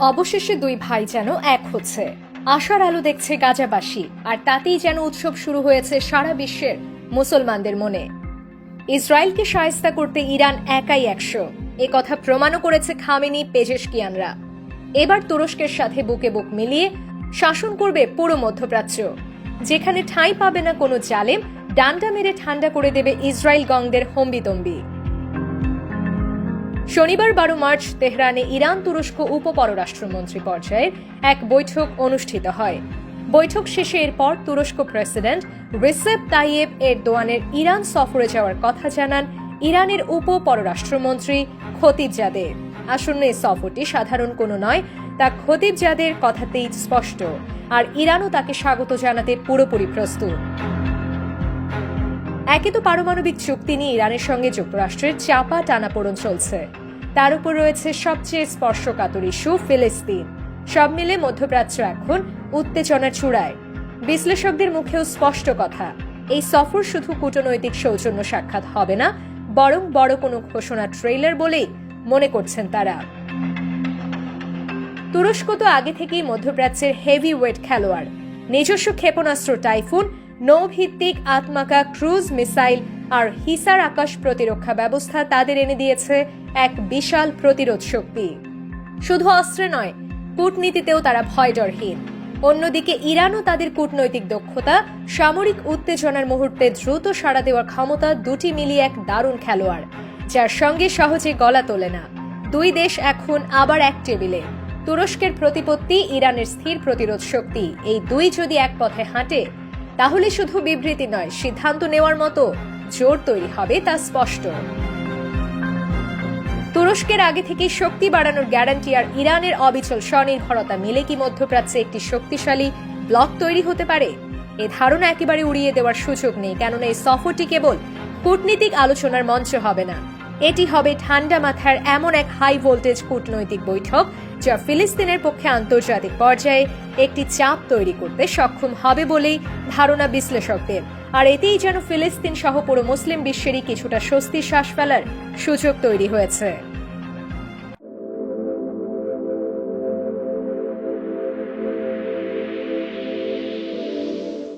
অবশেষে দুই ভাই যেন এক হচ্ছে। আশার আলো দেখছে গাজাবাসী, আর তাতেই যেন উৎসব শুরু হয়েছে সারা বিশ্বের মুসলমানদের মনে। ইসরায়েলকে সায়স্তা করতে ইরান একাই একশো। এ কথা প্রমাণও করেছে খামেনি পেজেশকিয়ানরা। এবার তুরস্কের সাথে বুকে বুক মিলিয়ে শাসন করবে পুরো মধ্যপ্রাচ্য। যেখানে ঠাঁই পাবে না কোনো জালেম, ডান্ডা মেরে ঠান্ডা করে দেবে ইসরায়েল গংদের হম্বিতম্বি। শনিবার বারো মার্চ তেহরানে ইরান তুরস্ক উপ পররাষ্ট্রমন্ত্রী পর্যায়ের এক বৈঠক অনুষ্ঠিত হয়। বৈঠক শেষে এরপর তুরস্ক প্রেসিডেন্ট রিসেপ তাইয়েব এরদোয়ানের ইরান সফরে যাওয়ার কথা জানান ইরানের উপ পররাষ্ট্রমন্ত্রী খতিবজাদের আসন্ন এই সফরটি সাধারণ কোনো নয়, তা খতিবজাদের কথাতেই স্পষ্ট, আর ইরানও তাকে স্বাগত জানাতে পুরোপুরি প্রস্তুত। একে তো পারমাণবিক চুক্তি নিয়ে ইরানের সঙ্গে যুক্তরাষ্ট্রের চাপা টানাপোড়ন চলছে। তার উপর রয়েছে সবচেয়ে স্পর্শকাতর ইস্যু, ফিলিস্তিন। সব মিলে মধ্যপ্রাচ্য এখন উত্তেজনার চূড়ায়। বিশ্লেষকদের মুখেও স্পষ্ট কথা, এই সফর শুধু কূটনৈতিক সৌজন্য সাক্ষাৎ হবে না, বরং বড় কোনো ঘোষণা ট্রেইলার বলেই মনে করছেন তারা। তুরস্ক তো আগে থেকেই মধ্যপ্রাচ্যের হেভি ওয়েট খেলোয়াড়, নিজস্ব ক্ষেপণাস্ত্র টাইফুন নৌভিত্তিক আত্মাকা ক্রুজ মিসাইল আর হিসার আকাশ প্রতিরক্ষা ব্যবস্থা তাদের এনে দিয়েছে এক বিশাল প্রতিরোধ শক্তি। শুধু অস্ত্রে নয়, কূটনীতিতেও তারা ভয়ডরহীন। অন্যদিকে ইরানও তাদের কূটনৈতিক দক্ষতা, সামরিক উত্তেজনার মুহূর্তে দ্রুত সাড়া দেওয়ার ক্ষমতা দুটি মিলিয়ে এক দারুণ খেলোয়াড়, যার সঙ্গে সহজে গলা তোলে না। দুই দেশ এখন আবার এক টেবিলে। তুরস্কের প্রতিপত্তি, ইরানের স্থির প্রতিরোধ শক্তি, এই দুই যদি এক পথে হাঁটে তাহলে শুধু বিবৃতি নয়, সিদ্ধান্ত নেওয়ার মতো জোর তৈরি হবে, তা স্পষ্ট। তুরস্কের আগে থেকে শক্তি বাড়ানোর গ্যারান্টি আর ইরানের অবিচল স্বনির্ভরতা মিলে কি মধ্যপ্রাচ্যে একটি শক্তিশালী ব্লক তৈরি হতে পারে? এ ধারণা একেবারে উড়িয়ে দেওয়ার সুযোগ নেই, কেননা এই সফরটি কেবল কূটনীতিক আলোচনার মঞ্চ হবে না। এটি হবে ঠান্ডা মাথার এমন এক হাই ভোল্টেজ কূটনৈতিক বৈঠক যা ফিলিস্তিনের পক্ষে আন্তর্জাতিক পর্যায়ে একটি চাপ তৈরি করতে সক্ষম হবে বলেই ধারণা বিশ্লেষকদের। আর এতেই যেন ফিলিস্তিন সহ পুরো মুসলিম বিশ্বেরই কিছুটা স্বস্তি শ্বাস ফেলার সুযোগ তৈরি হয়েছে।